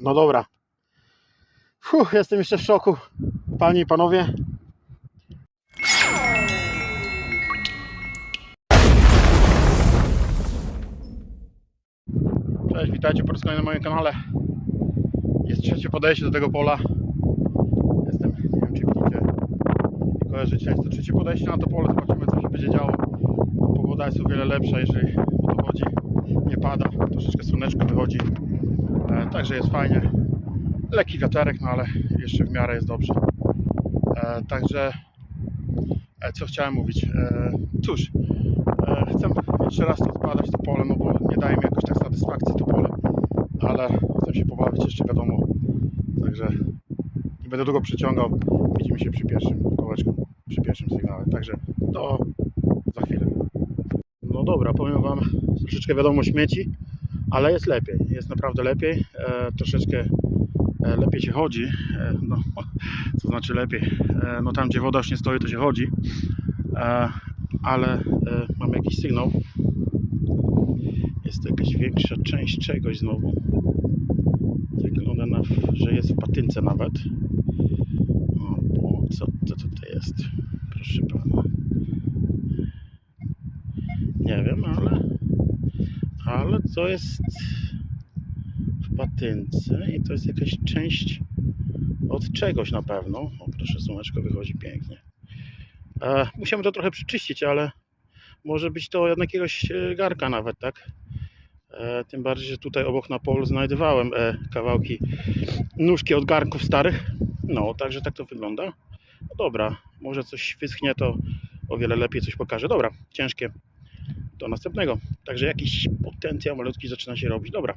No dobra. Fuh, jestem jeszcze w szoku. Panie i panowie. Cześć, witajcie po raz kolejny na moim kanale. Jest trzecie podejście do tego pola. Jestem, nie wiem czy widzicie, nie kojarzycie, jest to trzecie podejście na to pole. Zobaczymy co się będzie działo. Pogoda jest o wiele lepsza, jeżeli o to chodzi. Nie pada, troszeczkę słoneczko wychodzi. E, także jest fajnie. Lekki wiaterek, no ale jeszcze w miarę jest dobrze. E, także e, co chciałem mówić? Cóż, chcę jeszcze raz to odpadać to pole, no bo nie daje mi jakoś tak satysfakcji to pole, ale chcę się pobawić jeszcze wiadomo. Także nie będę długo przyciągał. Widzimy się przy pierwszym kołeczku, przy pierwszym sygnale. Także do za chwilę. No dobra, powiem Wam, troszeczkę wiadomo śmieci, ale jest lepiej. Jest naprawdę lepiej. E, troszeczkę e, lepiej się chodzi. E, no, co znaczy lepiej? E, no tam, gdzie woda już nie stoi, to się chodzi. E, ale e, mam jakiś sygnał. Jest to jakaś większa część czegoś znowu. Wygląda na, że jest w patynce nawet. O, bo co, to to jest? Proszę pana. Nie wiem, ale ale to jest w patynce i to jest jakaś część od czegoś na pewno. O, proszę, słoneczko wychodzi pięknie. E, musiałem to trochę przyczyścić, ale może być to od jakiegoś e, garka nawet, tak? E, tym bardziej, że tutaj obok na polu znajdowałem e, kawałki nóżki od garnków starych. No, także tak to wygląda. No dobra, może coś wyschnie, to o wiele lepiej coś pokaże. Dobra, ciężkie. Do następnego. Także jakiś potencjał malutki zaczyna się robić. Dobra,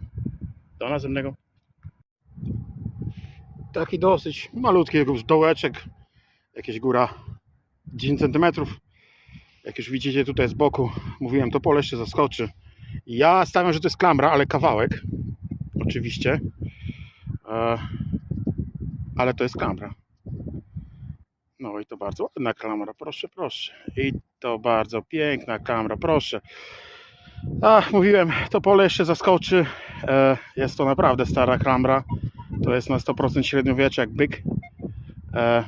do następnego. Taki dosyć malutki już dołeczek. Jakieś góra 10 cm. Jak już widzicie tutaj z boku, mówiłem, to pole jeszcze zaskoczy. Ja stawiam, że to jest klamra, ale kawałek. Oczywiście. E, ale to jest klamra. No i to bardzo ładna klamra, proszę, proszę. I to bardzo piękna klamra, proszę. Ach, mówiłem, to pole jeszcze zaskoczy. E, jest to naprawdę stara klamra. To jest na 100% średniowiecze jak byk. E,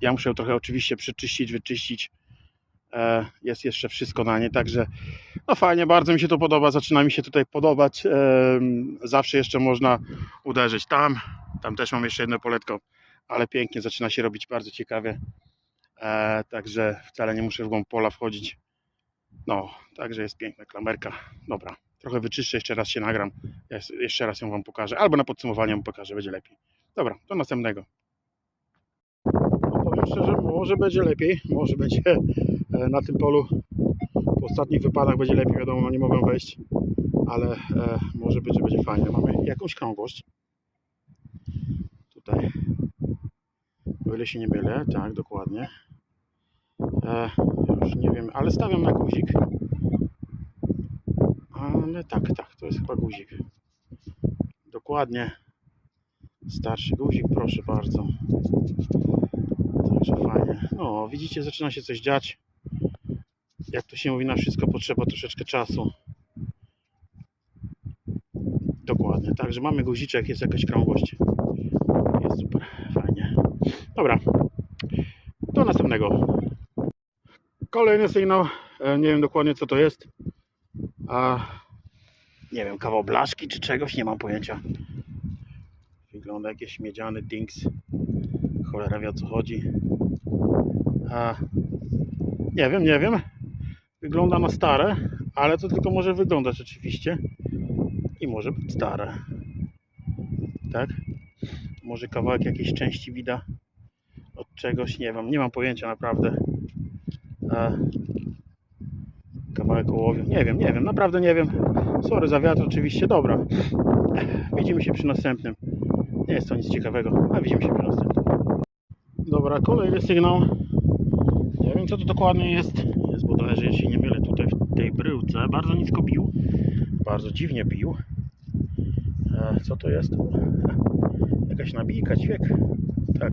ja muszę ją trochę oczywiście przeczyścić, wyczyścić. E, jest jeszcze wszystko na nie, także no fajnie, bardzo mi się to podoba, zaczyna mi się tutaj podobać. Zawsze jeszcze można uderzyć tam. Tam też mam jeszcze jedno poletko, ale pięknie zaczyna się robić bardzo ciekawie. E, także wcale nie muszę w głąb pola wchodzić. No, także jest piękna klamerka. Dobra, trochę wyczyszczę, jeszcze raz się nagram. Jest- Jeszcze raz ją Wam pokażę, albo na podsumowanie pokażę, będzie lepiej. Dobra, do następnego. No, powiem szczerze, może będzie lepiej, może będzie e, na tym polu po ostatnich wypadach będzie lepiej, wiadomo, no nie mogą wejść, ale e, może być, że będzie fajnie. Mamy jakąś krągłość. Tutaj. O ile się nie mylę, tak, dokładnie. E, już nie wiem, ale stawiam na guzik. Ale tak, tak, to jest chyba guzik. Dokładnie. Starszy guzik, proszę bardzo. Także fajnie. No, widzicie, zaczyna się coś dziać. Jak to się mówi, na wszystko potrzeba troszeczkę czasu. Dokładnie. Także mamy guziczek, jest jakaś krągłość. Jest super, fajnie. Dobra. Do następnego. Kolejny sygnał. E, Nie wiem dokładnie co to jest. A nie wiem, kawał blaszki czy czegoś, nie mam pojęcia. Wygląda jakiś miedziany dings. Cholera wie o co chodzi. A, nie wiem, nie wiem. Wygląda na stare, ale to tylko może wyglądać oczywiście. I może być stare. Tak? Może kawałek jakiejś części wida od czegoś, nie wiem, nie mam pojęcia naprawdę. E, kawałek ołowiu, nie wiem, nie wiem, naprawdę nie wiem. Sorry za wiatr oczywiście, dobra. Widzimy się przy następnym. Nie jest to nic ciekawego, a widzimy się przy następnym. Dobra, kolejny sygnał. Nie wiem co to dokładnie jest. Jest bodajże, jeśli nie mylę, tutaj w tej bryłce. Bardzo nisko bił. Bardzo dziwnie bił. E, co to jest? Jakaś nabijka, ćwiek. Tak.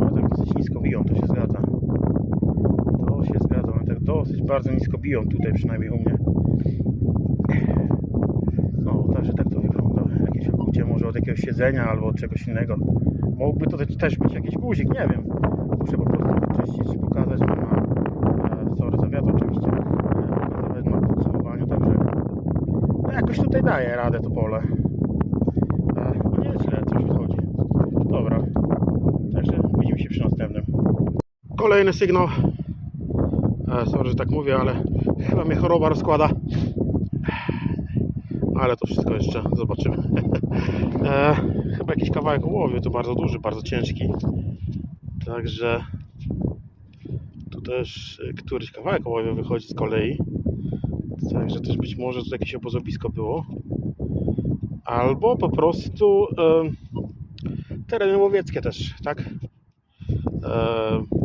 One tak dosyć nisko biją, to się zgadza. To się zgadza. One tak dosyć bardzo nisko biją tutaj, przynajmniej u mnie. No, także tak to wygląda. Jakieś okucie może od jakiegoś siedzenia albo od czegoś innego. Mógłby to też- być jakiś guzik, nie wiem. Muszę po prostu wyczyścić, pokazać wam na, e, sorry za wiatr oczywiście, e, pokazać na podsumowaniu, także no jakoś tutaj daje radę to pole. E, no nie jest źle, coś wychodzi. Dobra, także widzimy się przy następnym. Kolejny sygnał. E, sorry, że tak mówię, ale chyba mnie choroba rozkłada. Ale to wszystko jeszcze zobaczymy. e, chyba jakiś kawałek ołowiu, to bardzo duży, bardzo ciężki. Także tu też e, któryś kawałek ołowiu wychodzi z kolei. Także też być może tu jakieś obozowisko było. Albo po prostu e, tereny łowieckie też, tak? E,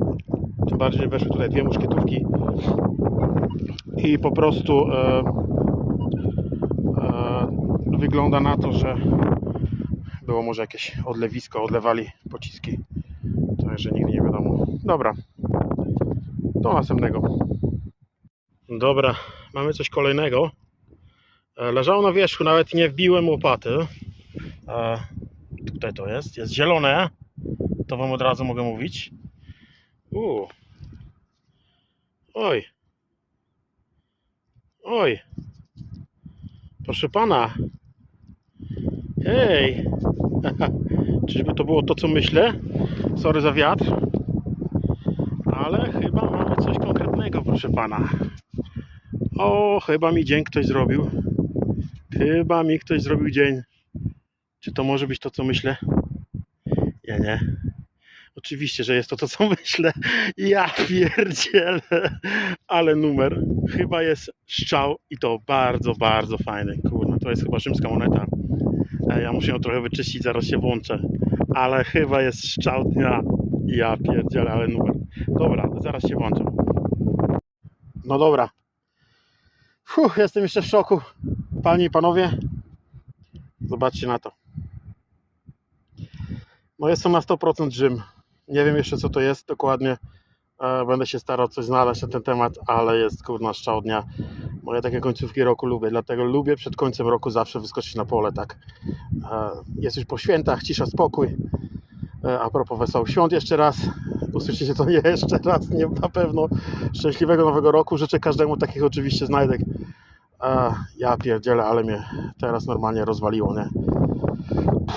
tym bardziej weszły tutaj dwie muszkietówki i po prostu e, e, wygląda na to, że było może jakieś odlewisko, odlewali pociski. Także nigdy nie wiadomo. Dobra. Do następnego. Dobra, mamy coś kolejnego. E, Leżało na wierzchu, nawet nie wbiłem łopaty. E, Tutaj to jest. Jest zielone. To wam od razu mogę mówić. Uuu. Oj. Oj. Proszę pana. Hej. Czyżby to było to, co myślę? Sorry za wiatr. Ale chyba mamy coś konkretnego, proszę pana. O, chyba mi dzień ktoś zrobił. Chyba mi ktoś zrobił dzień. Czy to może być to, co myślę? Ja nie. Oczywiście, że jest to to, co myślę. Ja pierdzielę. Ale numer. Chyba jest szczał i to bardzo, bardzo fajny. Kurna, to jest chyba rzymska moneta. E, Ja muszę ją trochę wyczyścić, zaraz się włączę. Ale chyba jest szczał dnia. Ja pierdzielę, ale numer. Dobra, zaraz się włączę. No dobra. Fuh, jestem jeszcze w szoku. Panie i panowie, zobaczcie na to. No jest to na 100% Rzym. Nie wiem jeszcze co to jest dokładnie. E, Będę się starał coś znaleźć na ten temat, ale jest kurna strzał dnia. Bo ja takie końcówki roku lubię, dlatego lubię przed końcem roku zawsze wyskoczyć na pole, tak. E, Jest już po świętach, cisza, spokój. E, A propos wesołych świąt jeszcze raz. Usłyszycie to jeszcze raz, nie na pewno. Szczęśliwego nowego roku. Życzę każdemu takich oczywiście znajdek. Ja pierdzielę, ale mnie teraz normalnie rozwaliło, nie?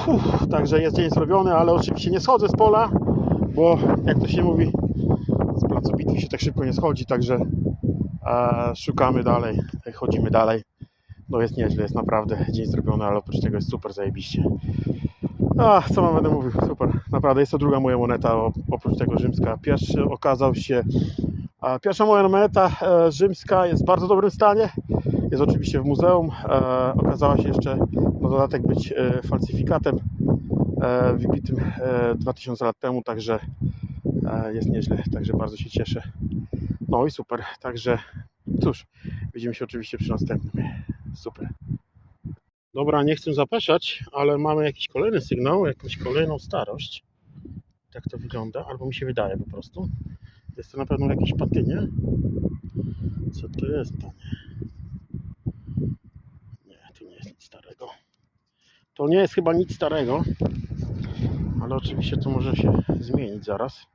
Puh, także jest dzień zrobiony, ale oczywiście nie schodzę z pola, bo jak to się mówi, z placu bitwy się tak szybko nie schodzi, także e, szukamy dalej, chodzimy dalej. No jest nieźle, jest naprawdę dzień zrobiony, ale oprócz tego jest super zajebiście. A, co wam będę mówił, super, naprawdę jest to druga moja moneta, oprócz tego rzymska. Pierwszy okazał się, a pierwsza moja moneta e, rzymska jest w bardzo dobrym stanie, jest oczywiście w muzeum, e, okazała się jeszcze na dodatek być e, falsyfikatem e, wybitym e, 2000 lat temu, także e, jest nieźle, także bardzo się cieszę. No i super, także cóż, widzimy się oczywiście przy następnym. Super. Dobra, nie chcę zapeszać, ale mamy jakiś kolejny sygnał, jakąś kolejną starość. Tak to wygląda, albo mi się wydaje po prostu. Jest to na pewno jakieś patynie. Co to jest, panie? Nie, to nie jest nic starego. To nie jest chyba nic starego, ale oczywiście to może się zmienić zaraz.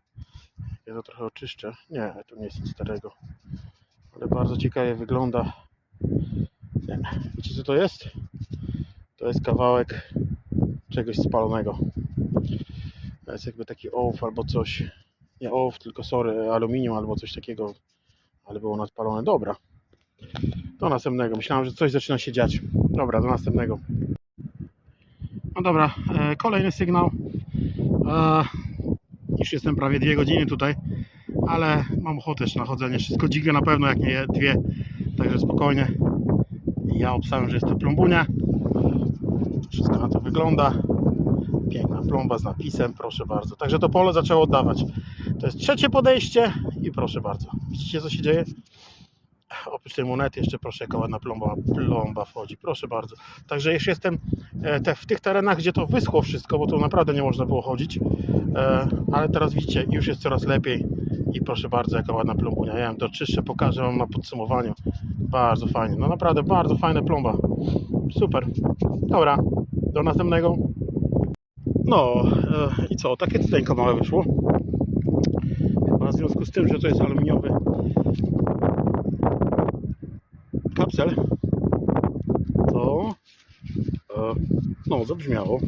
Ja to trochę oczyszczę. Nie, to nie jest nic starego. Ale bardzo ciekawie wygląda. Nie. Wiecie co to jest? To jest kawałek czegoś spalonego. To jest jakby taki ołów albo coś. Nie ołów, tylko sorry, aluminium albo coś takiego. Ale było nadpalone. Dobra. Do następnego. Myślałem, że coś zaczyna się dziać. Dobra, do następnego. No dobra, e, kolejny sygnał. Już jestem prawie dwie godziny tutaj, ale mam ochotę jeszcze na chodzenie. Wszystko dzigę na pewno, jak nie dwie. Także spokojnie. Ja obstawiam, że jest to plombunia. Wszystko na to wygląda. Piękna plomba z napisem, proszę bardzo. Także to pole zaczęło oddawać. To jest trzecie podejście i proszę bardzo. Widzicie co się dzieje? Oprócz tej monety jeszcze proszę jaka ładna plomba, plomba wchodzi, proszę bardzo. Także już jestem e, te, w tych terenach, gdzie to wyschło wszystko, bo to naprawdę nie można było chodzić. E, ale teraz widzicie, już jest coraz lepiej i proszę bardzo, jaka ładna plombunia. Ja ją doczyszczę, pokażę Wam na podsumowaniu. Bardzo fajnie, no naprawdę bardzo fajna plomba. Super. Dobra, do następnego. No e, i co, takie cudeńko małe wyszło. Chyba w związku z tym, że to jest aluminiowy kapsel, to e, no zabrzmiało.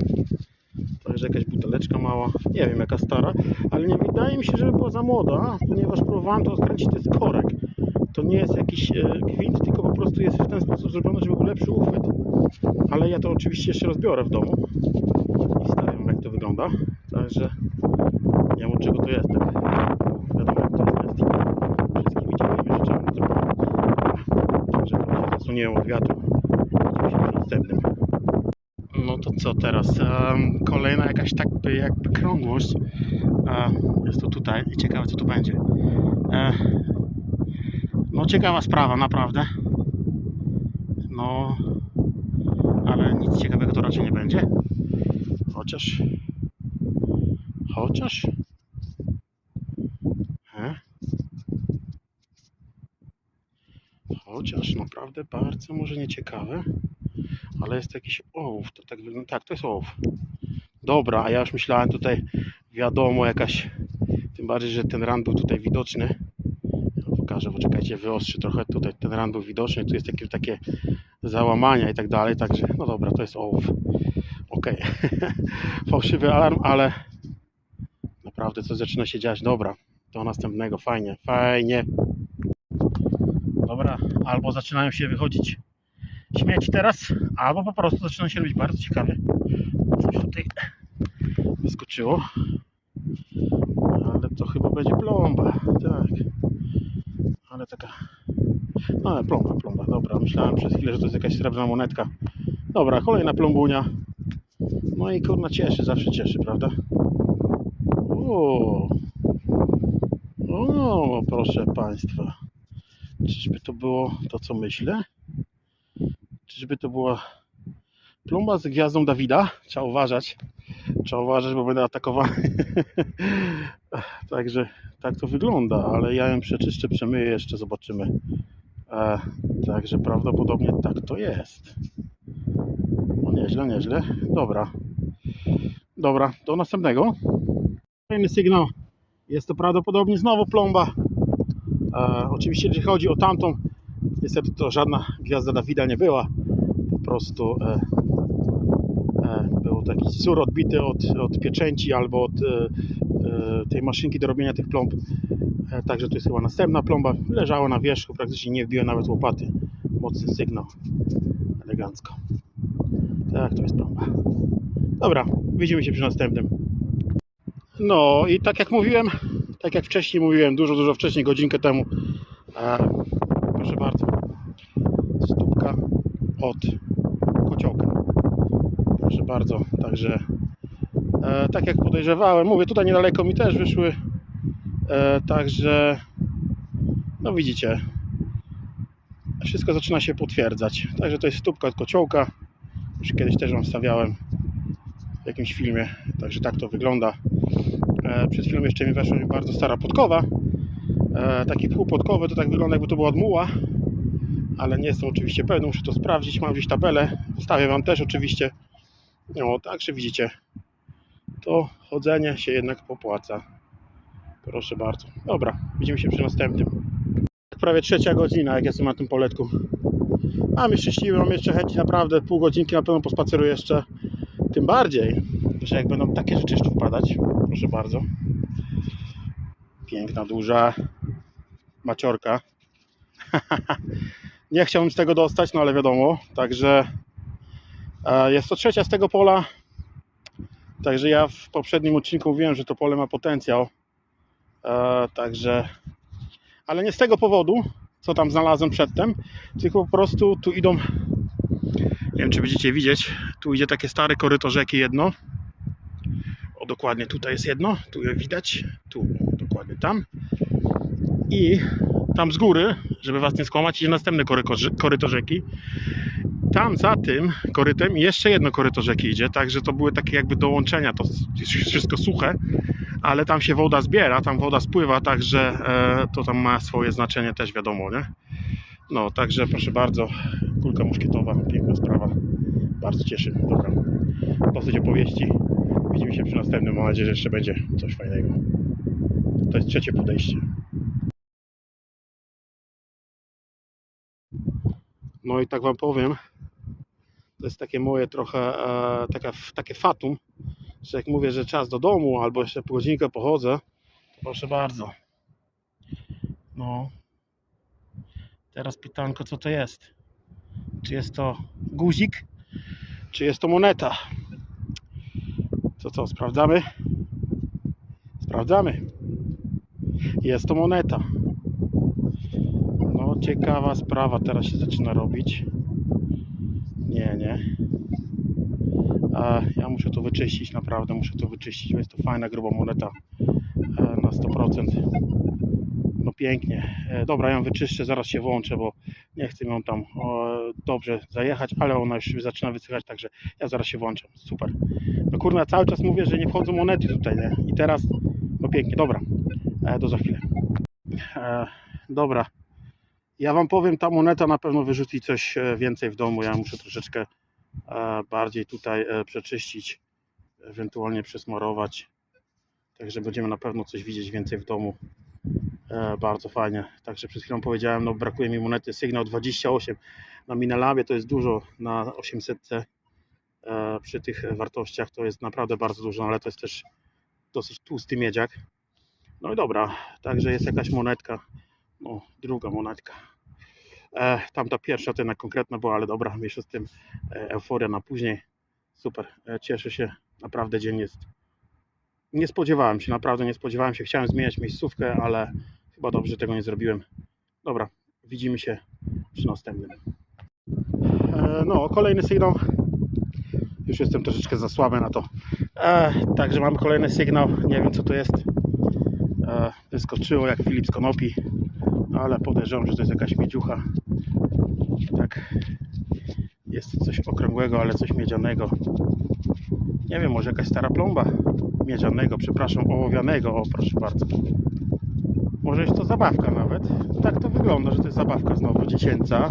Także jakaś buteleczka mała, nie wiem jaka stara, ale nie wydaje mi się, żeby była za młoda, ponieważ próbowałem to odkręcić, to jest korek. To nie jest jakiś e, gwint, tylko po prostu jest w ten sposób zrobione, żeby był lepszy uchwyt. Ale ja to oczywiście jeszcze rozbiorę w domu i stawiam jak to wygląda. Także nie wiem od czego to jest. Tak? Wiadomo jak to jest test. Wszystkimi ciekawymi rzeczami zrobione. Także zasunięło od następnym. No to co teraz? Kolejna jakaś tak by jakby krągłość. Jest to tutaj i ciekawe co tu będzie. E, no ciekawa sprawa naprawdę. No ale nic ciekawego to raczej nie będzie. Chociaż. Chociaż. Chociaż naprawdę bardzo może nieciekawe. Ale jest jakiś ołów. To tak wygląda. Tak, to jest ołów. Dobra, a ja już myślałem tutaj wiadomo jakaś. Tym bardziej, że ten ran był tutaj widoczny. Pokażę, poczekajcie, wyostrzy trochę. Tutaj ten ran był widoczny. Tu jest takie, takie załamania i tak dalej. Także, no dobra, to jest ołów. Ok. Fałszywy alarm, ale naprawdę coś zaczyna się dziać. Dobra, do następnego. Fajnie, fajnie. Dobra, albo zaczynają się wychodzić śmieci teraz, albo po prostu zaczyna się robić bardzo ciekawie. Coś tutaj wyskoczyło. Ale to chyba będzie plomba. Tak. Ale taka. No, ale plomba, plomba. Dobra, myślałem przez chwilę, że to jest jakaś srebrna monetka. Dobra, kolejna plombunia. No i kurna cieszy, zawsze cieszy, prawda? O, o proszę Państwa. Czyżby to było to, co myślę? Czyżby to była plomba z gwiazdą Dawida? Trzeba uważać. Trzeba uważać, bo będę atakowany. Także tak to wygląda, ale ja ją przeczyszczę, przemyję jeszcze, zobaczymy. E, także prawdopodobnie tak to jest. No nieźle, nieźle. Dobra. Dobra, do następnego. Kolejny sygnał. Jest to prawdopodobnie znowu plomba. E, oczywiście, jeżeli chodzi o tamtą, niestety to żadna gwiazda Dawida nie była. Po prostu e, e, był taki wzór odbity od, od pieczęci albo od e, e, tej maszynki do robienia tych plomb. E, także to jest chyba następna plomba. Leżała na wierzchu, praktycznie nie wbiła nawet łopaty. Mocny sygnał. Elegancko. Tak, to jest plomba. Dobra, widzimy się przy następnym. No i tak jak mówiłem, tak jak wcześniej mówiłem, dużo, dużo wcześniej, godzinkę temu, e, proszę bardzo, stópka od kociołka. Proszę bardzo, także e, tak jak podejrzewałem, mówię, tutaj niedaleko mi też wyszły, e, także no widzicie, wszystko zaczyna się potwierdzać. Także to jest stópka od kociołka, już kiedyś też Wam wstawiałem w jakimś filmie, także tak to wygląda. E, Przed chwilą jeszcze mi weszła bardzo stara podkowa. E, Taki półpodkowy to tak wygląda jakby to była odmuła, ale nie jestem oczywiście pewny, muszę to sprawdzić. Mam gdzieś tabelę, wstawię Wam też oczywiście. No, także widzicie, to chodzenie się jednak popłaca. Proszę bardzo. Dobra, widzimy się przy następnym. Prawie trzecia godzina, jak jestem na tym poletku. Mam jeszcze siły, mam jeszcze chęci, naprawdę pół godzinki na pewno pospaceruję jeszcze. Tym bardziej, że jak będą takie rzeczy jeszcze wpadać, proszę bardzo. Piękna, duża maciorka. Nie chciałbym z tego dostać, no ale wiadomo. Także e, jest to trzecia z tego pola. Także ja w poprzednim odcinku mówiłem, że to pole ma potencjał. E, Także, ale nie z tego powodu, co tam znalazłem przedtem, tylko po prostu tu idą, nie wiem czy będziecie widzieć, tu idzie takie stare koryto rzeki jedno. Dokładnie tutaj jest jedno, tu je widać, tu dokładnie tam. I tam z góry, żeby was nie skłamać, idzie następne koryko, koryto rzeki. Tam za tym korytem jeszcze jedno koryto rzeki idzie, także to były takie jakby dołączenia, to jest wszystko suche, ale tam się woda zbiera, tam woda spływa, także e, to tam ma swoje znaczenie też wiadomo, nie? No, także proszę bardzo, kulka muszkietowa, piękna sprawa, bardzo cieszy. Dobra, dosyć opowieści, Widzimy się przy następnym. Mam nadzieję, że jeszcze będzie coś fajnego. To jest trzecie podejście. No i tak Wam powiem, to jest takie moje trochę, e, taka, takie fatum, że jak mówię, że czas do domu albo jeszcze po godzinkę pochodzę, to proszę bardzo. No. Teraz pytanko, co to jest? Czy jest to guzik, czy jest to moneta? To co, sprawdzamy? Sprawdzamy. Jest to moneta. No, ciekawa sprawa teraz się zaczyna robić. Nie, nie. A ja muszę to wyczyścić, naprawdę muszę to wyczyścić. bo Jest to fajna, gruba moneta e, na 100%. No pięknie. E, Dobra, ja ją wyczyszczę, zaraz się włączę, bo nie chcę ją tam dobrze zajechać, ale ona już zaczyna wysychać, także ja zaraz się włączę. Super. No kurna, cały czas mówię, że nie wchodzą monety tutaj, nie? I teraz, no pięknie, dobra. E, do za chwilę. E, dobra. Ja wam powiem, ta moneta na pewno wyrzuci coś e, więcej w domu. Ja muszę troszeczkę e, bardziej tutaj e, przeczyścić, ewentualnie przesmarować. Także będziemy na pewno coś widzieć więcej w domu. E, bardzo fajnie. Także przed chwilą powiedziałem, no brakuje mi monety sygnał 28. Na Minelabie to jest dużo, na 800 e, przy tych wartościach to jest naprawdę bardzo dużo, ale to jest też dosyć tłusty miedziak. No i dobra, także jest jakaś monetka. No, druga monetka. E, tamta pierwsza to konkretna była, ale dobra, mniejsza z tym e, euforia na później. Super, e, cieszę się. Naprawdę dzień jest. Nie spodziewałem się, naprawdę nie spodziewałem się. Chciałem zmieniać miejscówkę, ale chyba dobrze tego nie zrobiłem. Dobra, widzimy się przy następnym. E, no, kolejny sygnał. Już jestem troszeczkę za słaby na to. E, także mamy kolejny sygnał. Nie wiem co to jest. E, wyskoczyło jak Filip z Konopi, ale podejrzewam, że to jest jakaś miedziucha. Tak. Jest coś okrągłego, ale coś miedzianego. Nie wiem, może jakaś stara plomba miedzianego, przepraszam, ołowianego. O, proszę bardzo. Może jest to zabawka nawet. Tak to wygląda, że to jest zabawka znowu dziecięca.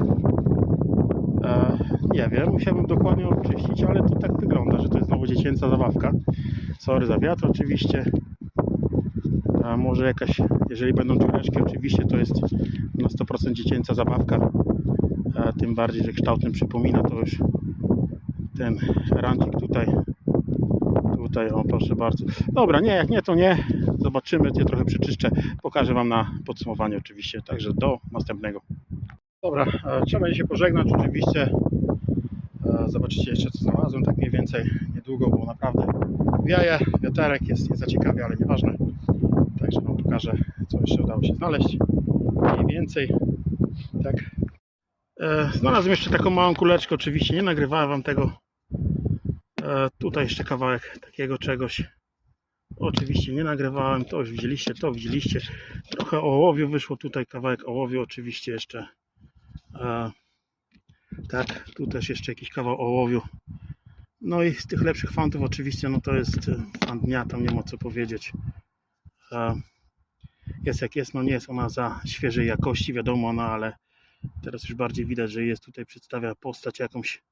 E, nie wiem, musiałbym dokładnie oczyścić, ale to tak wygląda, że to jest znowu dziecięca zabawka. Sorry za wiatr oczywiście. A może jakaś, jeżeli będą dziureczki, oczywiście to jest na 100% dziecięca zabawka. A tym bardziej, że kształtem przypomina to już ten rancik tutaj. Tutaj, o proszę bardzo. Dobra, nie, jak nie, to nie. Zobaczymy, ja trochę przeczyszczę. Pokażę Wam na podsumowaniu oczywiście. Także do następnego. Dobra, e, trzeba się pożegnać oczywiście. E, Zobaczycie jeszcze co znalazłem, tak mniej więcej niedługo, bo naprawdę wieje, wiaterek jest nie za ciekawie, ale nieważne. Także Wam pokażę, co jeszcze udało się znaleźć. Mniej więcej. Tak. E, znalazłem jeszcze taką małą kuleczkę, oczywiście nie nagrywałem Wam tego. Tutaj jeszcze kawałek takiego czegoś. Oczywiście nie nagrywałem, to już widzieliście, to widzieliście. Trochę ołowiu wyszło tutaj, kawałek ołowiu oczywiście jeszcze. Tak, tu też jeszcze jakiś kawał ołowiu. No i z tych lepszych fantów oczywiście, no to jest e, fan dnia, tam nie ma co powiedzieć. Jest jak jest, no nie jest ona za świeżej jakości, wiadomo, no ale teraz już bardziej widać, że jest tutaj, przedstawia postać jakąś.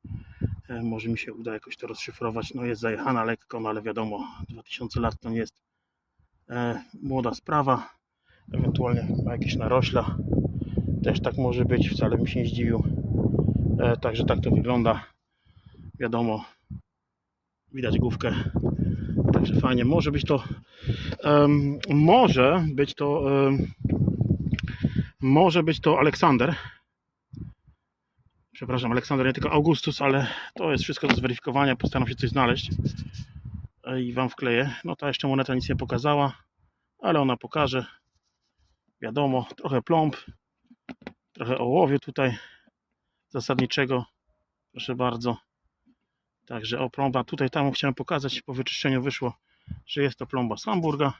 E, Może mi się uda jakoś to rozszyfrować. No jest zajechana lekko, no ale wiadomo, 2000 lat to nie jest e, młoda sprawa. Ewentualnie ma jakieś narośla. Też tak może być, wcale bym się nie zdziwił. E, Także tak to wygląda. Wiadomo, widać główkę. Także fajnie. Może być to, em, może być to, em, może być to Aleksander. Przepraszam, Aleksander, nie tylko Augustus, ale to jest wszystko do zweryfikowania. Postaram się coś znaleźć e, i Wam wkleję. No ta jeszcze moneta nic nie pokazała, ale ona pokaże. Wiadomo, trochę plomb, trochę ołowiu tutaj zasadniczego. Proszę bardzo. Także o plomba. Tutaj tam chciałem pokazać, po wyczyszczeniu wyszło, że jest to plomba z Hamburga.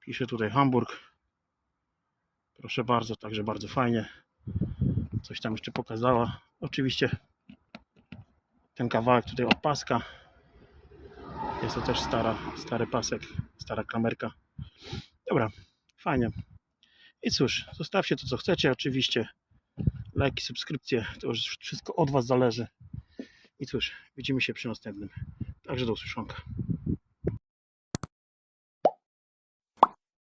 Pisze tutaj Hamburg. Proszę bardzo, także bardzo fajnie. Coś tam jeszcze pokazała. Oczywiście ten kawałek tutaj od paska. Jest to też stara, stary pasek, stara klamerka. Dobra, fajnie. I cóż, zostawcie to co chcecie oczywiście. Lajki, subskrypcje, to już wszystko od Was zależy. I cóż, widzimy się przy następnym. Także do usłyszonka.